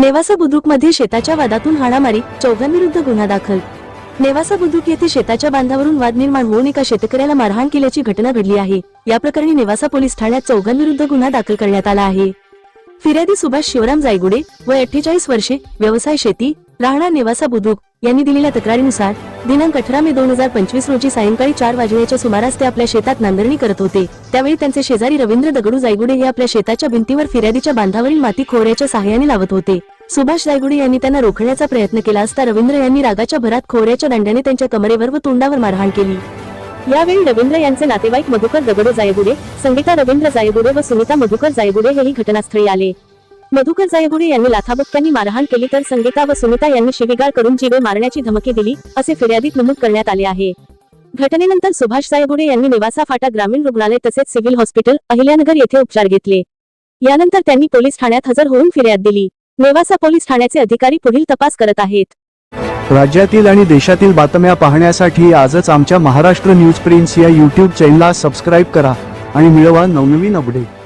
नेवासा बुद्रुकमध्ये शेताच्या वादातून हाणामारी चौघांविरुद्ध गुन्हा दाखल. नेवासा बुद्रुक येथे शेताच्या बांधावरून वाद निर्माण होऊन एका शेतकऱ्याला मारहाण केल्याची घटना घडली आहे. या प्रकरणी नेवासा पोलीस ठाण्यात चौघांविरुद्ध गुन्हा दाखल करण्यात आला आहे. फिर्यादी सुभाष शिवराम जायगुडे व अठ्ठेचाळीस वर्षे व्यवसाय शेती राहणार नेवासा बुद्रुक यांनी दिलेल्या तक्रारीनुसार दिनांक अठरा मे दोन हजार पंचवीस रोजी सायंकाळी चार वाजण्याच्या सुमारास ते आपल्या शेतात नांदरणी करत होते. त्यावेळी त्यांचे शेजारी रवींद्र दगडू जायगुडे हे आपल्या शेताच्या भिंतीवर फिर्यादीच्या बांधावरील माती खोऱ्याच्या सहाय्याने लावत होते. सुभाष जायगुडे यांनी त्यांना रोखण्याचा प्रयत्न केला असता रवींद्र यांनी रागाच्या भरात खोऱ्याच्या दंड्याने त्यांच्या कमरेवर व तोंडावर मारहाण केली. यावेळी रवींद्र यांचे नातेवाईक मधुकर दगडू जायगुडे संगीता रवींद्र जायगुडे व सुनीता मधुकर जायगुडे हेही घटनास्थळी आले. मधुकर जायगुडे यांनी लाथाबुक्क्यांनी मारहाण केली तर संगीता व सुनीता यांनी शिवीगाळ करून जीवे मारण्याची धमकी दिली असे फिर्यादीत नमूद करण्यात आले आहे. घटनेनंतर सुभाष जायगुडे यांनी निवासा फाटा ग्रामीण रुग्णालय तसेच सिव्हिल हॉस्पिटल अहिल्यानगर येथे उपचार घेतले. यानंतर त्यांनी पोलीस ठाण्यात हजर होऊन फिर्याद दिली. नेवासा पोलीस ठाण्याचे अधिकारी पुढील तपास करत आहेत. राज्यातील आणि देशातील बातम्या पाहण्यासाठी आजच आमच्या महाराष्ट्र न्यूज प्रिन्स या यूट्यूब चॅनलला सबस्क्राईब करा आणि मिळवा नवनवीन अपडेट